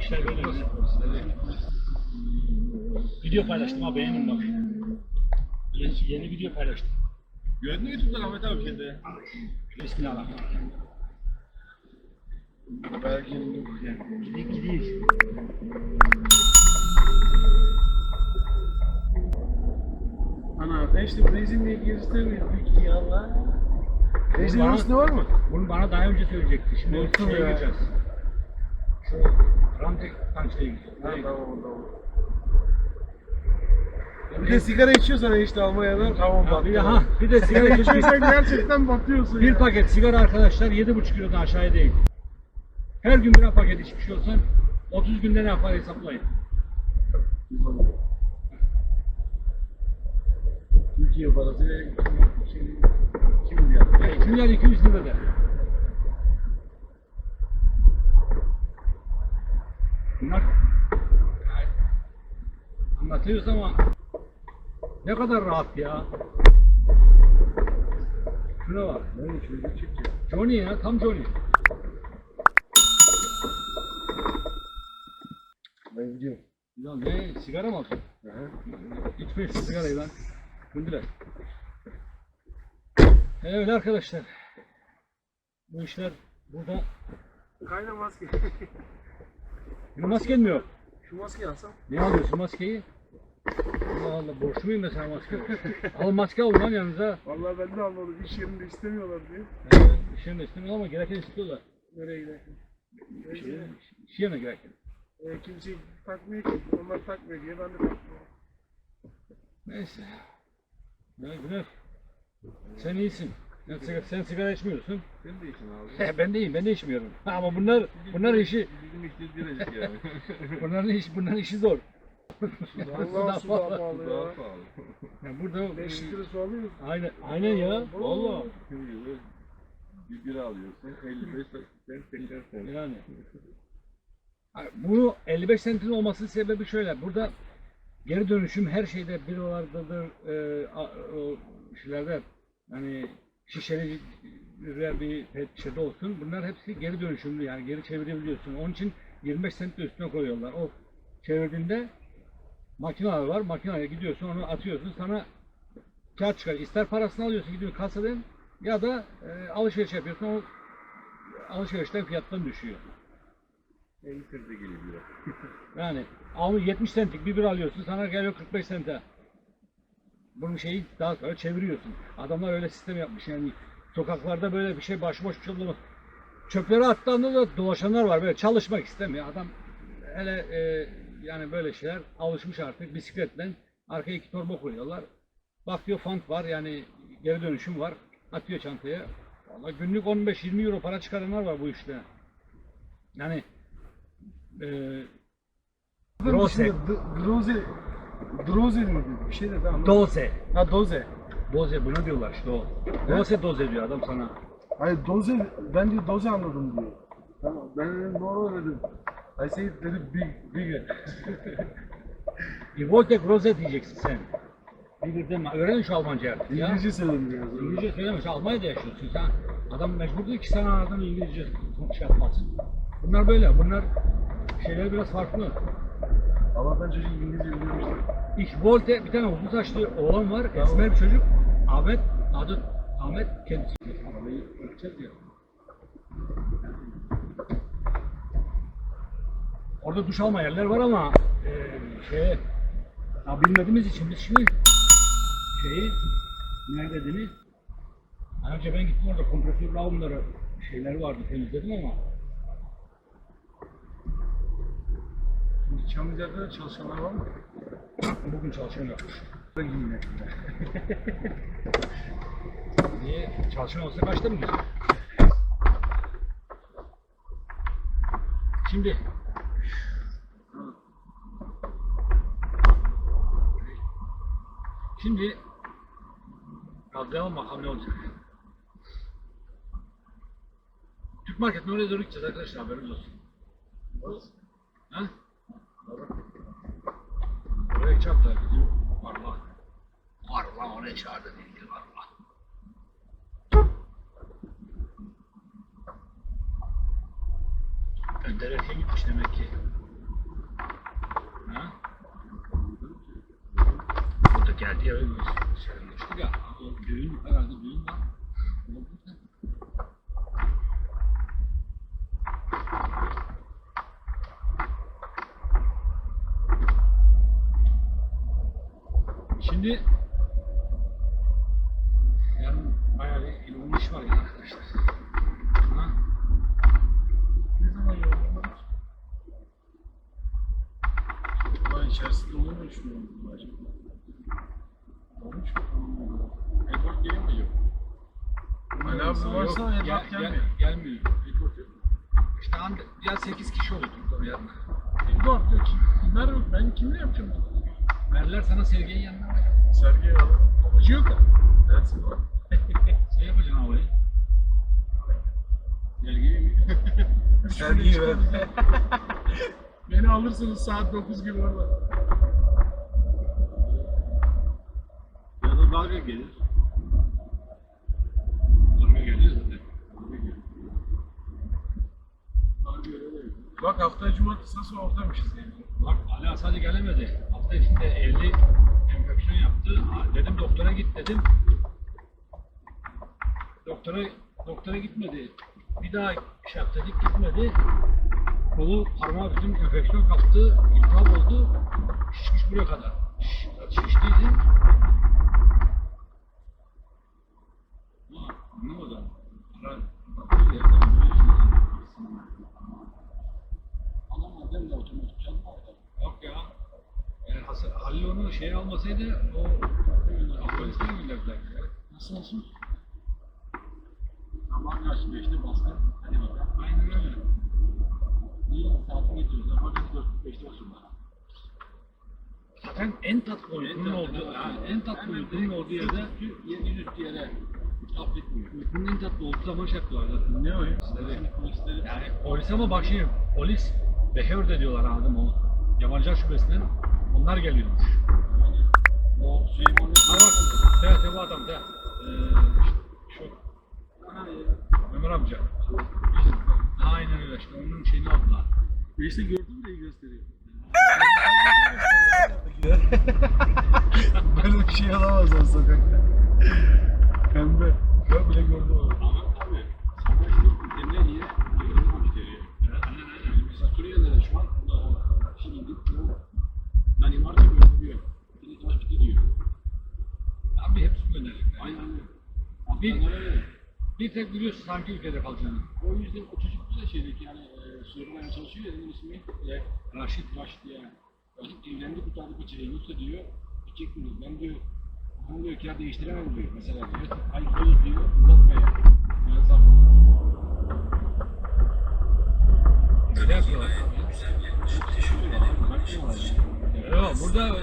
İşler böyle güzel. Video paylaştım ha beğenin bak. Yeni, yeni video paylaştım. Gördün mü YouTube'dan Ahmet abi şeyde? Bismillah. Belki Gidik gidiyiz. Ana ben işte Brezilya'ya giriştirmiyorum peki Allah. Brezilya Bana- üstünde var mı? Bunu bana daha önce söyleyecekti. Şimdi Unuttum ya. gireceğiz. Ramtek Tankçı'ya gideceğiz. Ha, tamam tamam. Bir de sigara içiyorsan işte Almanya'dan tamam bak. de, ha, bir de sigara içiyorsan gerçekten batıyorsun bir ya. paket sigara arkadaşlar 7,5 kilodan aşağıya değil. Her gün birer paket içmiş olsan 30 günde ne yapar hesaplayın. Türkiye parası 2 milyar. Yani 2 milyar 200 lira da. Bunlar yani anlatıyoruz ama ne kadar rahat ya. Şuna bak. Ne çocuk çıkacak. Johnny ya tam Johnny. Ben gidiyorum. Ya ne sigara mı alıyorsun? İçmeyin şu sigarayı lan. Kundiler. Evet arkadaşlar. Bu işler burada. Kayna maske. Mi yok? Şu maskeyi alsam. Ne alıyorsun maskeyi? Allah Allah borçlu muyum mesela maske? al maske al lan yanınıza. Vallahi ben de anladım. İş yerinde istemiyorlar diye. Evet, iş yerinde istemiyor ama gereken istiyorlar. Nereye? İş, iş yerine gereken. E, kimse takmıyor ki. Onlar takmıyor diye ben de takmıyorum. Neyse. Ya Güner. Sen iyisin. Sen sigara, sen sigara içmiyorsun. Senin de işin abi. He, ben de iyiyim, ben de içmiyorum. Ama bunlar, bunlar işi, Bizim işte birazcık yani. bunların işi, bunların işi zor. Allah su daha pahalı ya. Ya burada 5 litre su alıyoruz. aynen, aynen ya. Valla. Bir bira alıyorsun. 55 sen 80 sen. Yani. Bu 55 sentin olmasının sebebi şöyle. Burada geri dönüşüm her şeyde biralardadır, e, a- o şeylerde yani şişeli bir- pet şişede olsun. Bunlar hepsi geri dönüşümlü yani geri çevirebiliyorsun. Onun için 25 sent üstüne koyuyorlar. O çevirdiğinde makineler var. Makineye gidiyorsun onu atıyorsun sana kağıt çıkar. İster parasını alıyorsun gidiyorsun kasadan ya da e, alışveriş yapıyorsun. O alışverişten fiyattan düşüyor. 50 sente geliyor. Yani al 70 centlik bir bira alıyorsun sana geliyor 45 sente. Bunun şeyi daha sonra çeviriyorsun. Adamlar öyle sistem yapmış yani sokaklarda böyle bir şey başıboş bir şey olmaz. Çöpleri attığında da dolaşanlar var böyle çalışmak istemiyor. Adam hele e, yani böyle şeyler alışmış artık bisikletle arkaya iki torba koyuyorlar. Bak diyor fant var yani geri dönüşüm var. Atıyor çantaya. Vallahi günlük 15-20 euro para çıkaranlar var bu işte. Yani e, Drose. Droze. Droze mi dedi? Bir şey dedi ama. Doze. Ha doze. Doze bunu diyorlar işte o. Doze doze diyor adam sana. Hayır doze. Ben de doze anladım diyor. Tamam. Ben dedim doğru dedim. I say it dedi big, bigger. E, Voltek Rose diyeceksin sen. Bir deme. Öğren şu Almanca artık ya. İngilizce söyledim biraz. İngilizce söyleme. Sen Almanya'da yaşıyorsun. Sen adam mecbur değil ki sen aradan İngilizce şey yapmasın. Bunlar böyle. Bunlar şeyler biraz farklı. Allah'tan çocuk İngilizce biliyormuş. İş Volte bir tane uzun saçlı oğlan var. Esmer bir çocuk. Ahmet. Adı Ahmet kendisi. Arabayı ölçeceğiz ya. Orada duş alma yerler var ama eee şey ya bilmediğimiz için biz şimdi şeyi nerede dediğini önce ben gittim orada kompresör lavunları şeyleri vardı temizledim ama Şimdi Çamlıca'da çalışanlar var mı? bugün çalışan yokmuş. Yine. Niye? Çalışan olsa kaçta mı? Şimdi Şimdi Kalkayalım bakalım ne olacak. Türk marketine oraya doğru gideceğiz arkadaşlar haberiniz olsun. Ha? Oraya çarptılar bizim Varla. Varla oraya çağırdı değil Varla. Önder erken gitmiş demek ki. Diye bir söylemiştik ya. Düğün herhalde düğün var. Şimdi yarın bayağı bir yoğun iş var ya arkadaşlar. Ha? Ne zaman yollamak? Olay içerisinde olur mu an acaba? Olmuş mu? Ekor gelmiyor. Varsa Yok, gel- gelmiyor. gel- gelmiyor. Ekor yok. İşte an, ya 8 kişi yarın. Edward diyor ki kimler yok? Ben kimle yapacağım? Verler sana Sergen'in yanına. Sergey alır. Babacı yok ya. Sensin var. Şey yapacaksın havayı. Sergiye mi? Sergey ver. Beni alırsınız saat 9 gibi orada. Ya da dalga gelir. Durma geliyor zaten. Dalga gelir. Dalga öyle de yok. Bak haftaya cumartesi nasıl oradaymışız yani. Bak Ali Asali gelemedi. Hafta içinde evli enfeksiyon yaptı. Dedim doktora git dedim. Doktora doktora gitmedi. Bir daha şey yap dedik gitmedi. Kolu parmağı bütün enfeksiyon kaptı. İltihap oldu. Şişmiş buraya kadar. Şiş, şiştiydi. Ama anlamadım. Ara bakıyor ya. ben biliyorsun yani. Ama madem de otomatik çalma orada. Yok ya. Yani Hasan, Halil onu şey almasaydı o Afganistan'a gönderdiler. Nasıl olsun? Sabah karşı beşte bastım. Hadi bakalım. Aynen öyle. İyi saatini getiriyoruz. Beşte olsun bana. Zaten en tatlı uykunun olduğu, yani en tatlı uykunun olduğu yerde Yedi üstü yere affetmiyor. uykunun en tatlı olduğu zaman şey yapıyorlar zaten. Ne o? Polisleri, Yani polis ama bak şimdi polis Behör de diyorlar anladım o. Yabancılar şubesinden onlar geliyormuş. yani o Süleyman'ın Ha bak, evet evet bu adam da. Ee, şu Ömer amca. Aynen öyle işte onun şeyini aldılar. İşte gördüm de iyi gösteriyor. Böyle bir şey alamaz o sokakta. Pembe. Ben bile gördüm onu. Ama tabii. Sana şunu demle niye? Gördüm müşteriye. Yani mesela Suriye'de de şu an e, şimdi bu Danimarka gönderiyor. Şimdi taş bitti diyor. Abi hepsi gönderecekler. Aynen öyle. Bir-. Bir tek biliyorsun sanki ülkede kalacağını. O yüzden o çocuk da şeydeki yani e, Suriye'den çalışıyor ya onun ismi e, Raşit. Raşit yani. Raşit evlendi kurtardı kaçırıyor. Yoksa diyor gidecek miyiz? Ben diyor ben diyor kira değiştiremem diyor mesela diyor. Hayır olur diyor uzatma ya. Biraz daha Öyle burada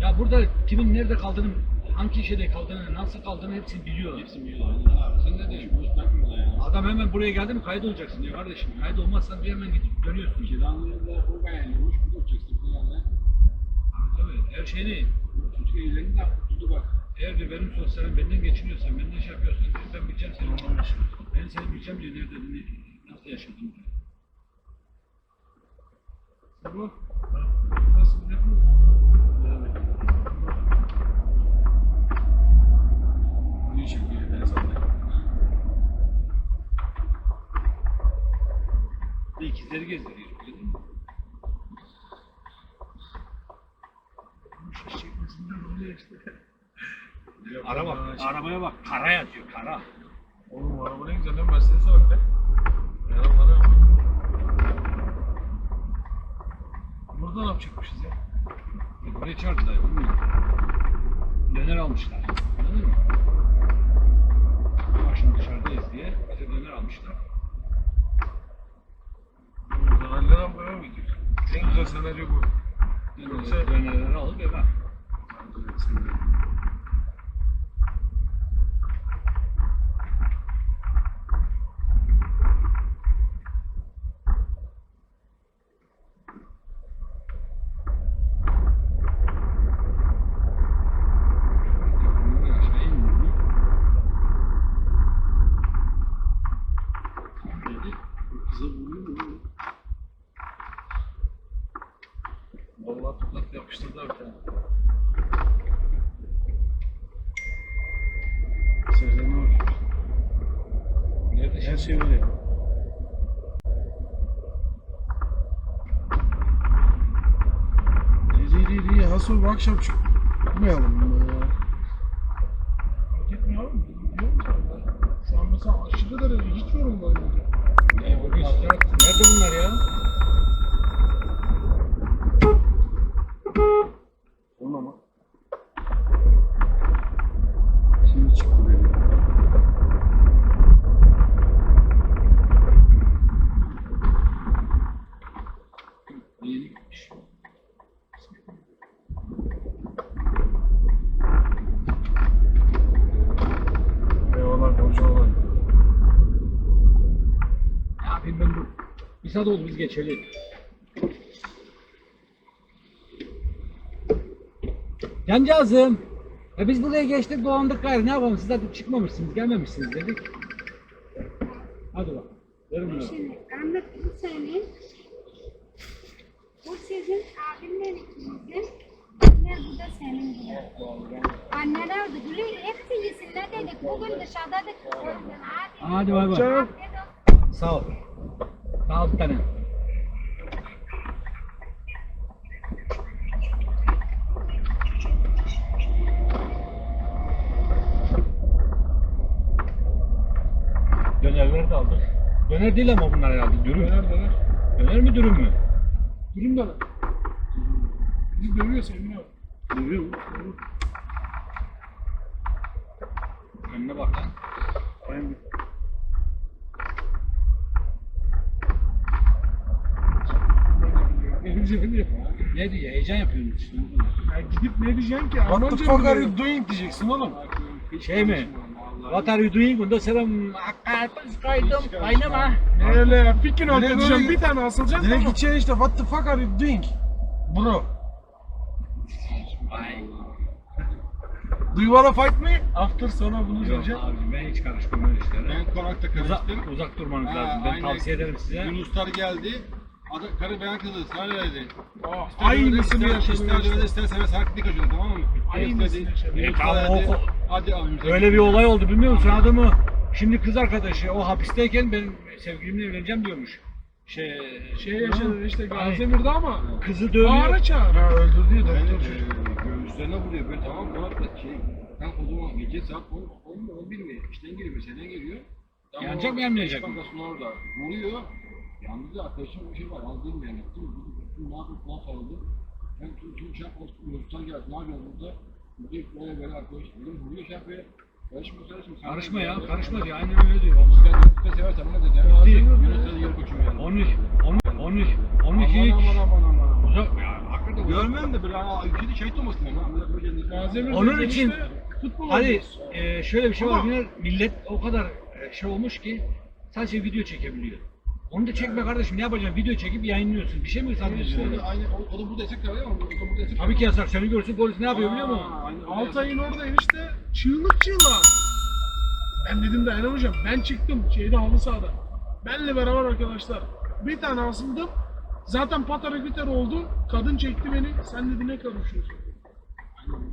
ya burada kimin nerede kaldığını, hangi şeyde kaldığını, nasıl kaldığını hepsini biliyor. Hepsini biliyorlar. Ha, Sen de de şu boş bırakmıyorlar yani. Adam hemen buraya geldi mi kayıt olacaksın diyor kardeşim. Kayıt olmazsan bir hemen gidip dönüyorsun. Kiranlığı da o beğenmiyormuş. Bu da uçacaksın falan da. Tabii her şey değil. Çocuk evlendi de kurtuldu bak. Eğer diyor benim sosyalim benden geçiniyorsan, benden şey yapıyorsan diyor, ben bileceğim senin Ben seni bileceğim diyor nerede, ne- nasıl yaşadın diyor. Bu nasıl yapıyor? Ne çekiyor ben sana. İkizleri gezdiriyor. Gördün mü? Şu çekmesinden oluyor işte. Ara bak, arabaya bak. Kara yatıyor, kara. Oğlum araba ne güzel lan Mercedes'e bak be. Ya bana bak. Burada ne yapacakmışız ya? E, Buraya çağırdılar, bilmiyorum. Döner almışlar. Anladın mı? Bak şimdi dışarıdayız diye bize döner almışlar. Burada Halil'den buraya mı gidiyoruz? En güzel senaryo bu. Döner, dönerleri alıp eve. Bunları aşağı inmiyor. Dedi, Kıza vuruyor mu? Vallahi tutak yapıştırdılar bir tane. Sözlerine bakıyoruz. Nerede Her şey öyle ya. Ri ri ri hasıl bu akşam çıkmayalım ya. Gitmiyor abi. Gidiyor mu? Şu an mesela aşırı derece hiç. Ya bugün sıcak. Nerede bunlar ya? Onun ama. Şimdi çıktı benim. Yeni gitmiş. Eyvallah kocaman. Ne yapayım ben bu? Saat oldu biz geçeli. Cancağızım. E biz buraya geçtik dolandık gayrı ne yapalım siz zaten çıkmamışsınız gelmemişsiniz dedik. Hadi bak. Bunu. Şimdi bu senin. Bu sizin abinler ikinizin. Anneler bu da senin diyor. Anneler de gülüyor. Hepsi yesinler dedik. Bugün dışarıdaydık. Hadi. Hadi bay bay. Sağ ol. Ol bir tane. Dönerleri de aldık. Döner değil ama bunlar herhalde dürüm. Döner döner. Döner mi dürüm mü? Durum da. Bizi dövüyor seviniyor. Dürüm. Önüne bak lan. Aynen. Ne diyor? Heyecan yapıyorsunuz işte. Ya gidip ne diyeceksin ki? What the Almanca fuck are you doing diyeceksin oğlum. Şey mi? What are you doing? Bunda selam. Akarpız kaydım. Kaynama. Öyle ya? Fikrin Direkt atlatacağım. böyle- Bir tane asılacağım Direkt tamam. içeri işte what the fuck are you doing? Bro. Vay. Do you wanna fight me? After sonra bunu Yok söyleyeceğim. abi ben hiç karışmam öyle işlere. Ben konakta Uzak, karıştım. uzak durmanız Ha, lazım. Ben aynen. tavsiye ederim size. Yunuslar geldi. Ada, karı beyan kızı sana dedi. Ah, İster Aynısını öyle, yaşadım. ister, ister öyle ister serbest hareketlik açıyordu tamam mı? Yaşadım. Yunus E, tamam, o- Hadi abim. Öyle bir olay oldu bilmiyor musun adamı? Şimdi kız arkadaşı o hapisteyken benim sevgilimle evleneceğim diyormuş. Şey, Şey yaşadı işte Ay. Gazimir'de ama. Kızı dövüyor. Bağıra çağır. Ha öldürdü ya Ben doktor çocuk. göğüslerine vuruyor böyle tamam konakta şey. Ben o zaman gece saat 10, 10 mu 11 mi? İşten geliyor meseleden geliyor. Tam Yanacak mı, yanmayacak mı? orada vuruyor. Yalnız da arkadaşım bir şey var az değil mi yani? Gittim bu bu ne yapıp ne sarıldı. Ben tüm tüm yapmadım. Yunus'tan geldi ne yapıyorsun burada? Burada böyle böyle arkadaş dedim vuruyor şey yapıyor. Karışma karışma. Karışma ya, karışma diyor. Aynen öyle diyor. Vallahi. Ben Yunus'ta seversen ne diyeceğim? Değil. Yunus'ta yer koçum yani. 13, 13, 13, 12 Aman aman aman aman. Uzak ya hakikaten. Görmem de böyle ha, ülkede şahit olmasın ama. Gazimir'de Onun için- Hani e, şöyle bir şey var. Ama- Millet, millet o kadar e, şey olmuş ki sadece video çekebiliyor. Onu da çekme kardeşim ne yapacaksın? Video çekip yayınlıyorsun. Bir şey mi zannediyorsun? İşte aynı o, o da burada yasak kalıyor ama o da burada yasak Tabii ki yasak. Seni görsün polis ne yapıyor biliyor musun? Altay'ın orada enişte çığlık çığlığa. Ben dedim dayanamayacağım. Ben çıktım şeyde halı sahada. Benle beraber arkadaşlar. Bir tane asıldım. Zaten patara güter oldu. Kadın çekti beni. Sen dedi ne konuşuyorsun?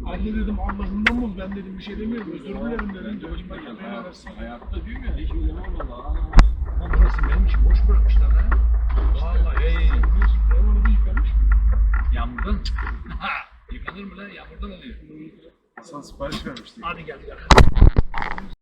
Anne dedim Allah'ından bul. Ben dedim bir şey demiyorum. Özür dilerim dedim. Geldi. Hayatta diyorum ya hiç öyle valla. Lan burası benim için boş bırakmışlar ha. Vallahi ey. Ben onu bir yıkamış. Yağmurdan. Ha, Yıkanır mı lan? Yağmurdan oluyor. Hasan sipariş vermişti. Hadi gel gel.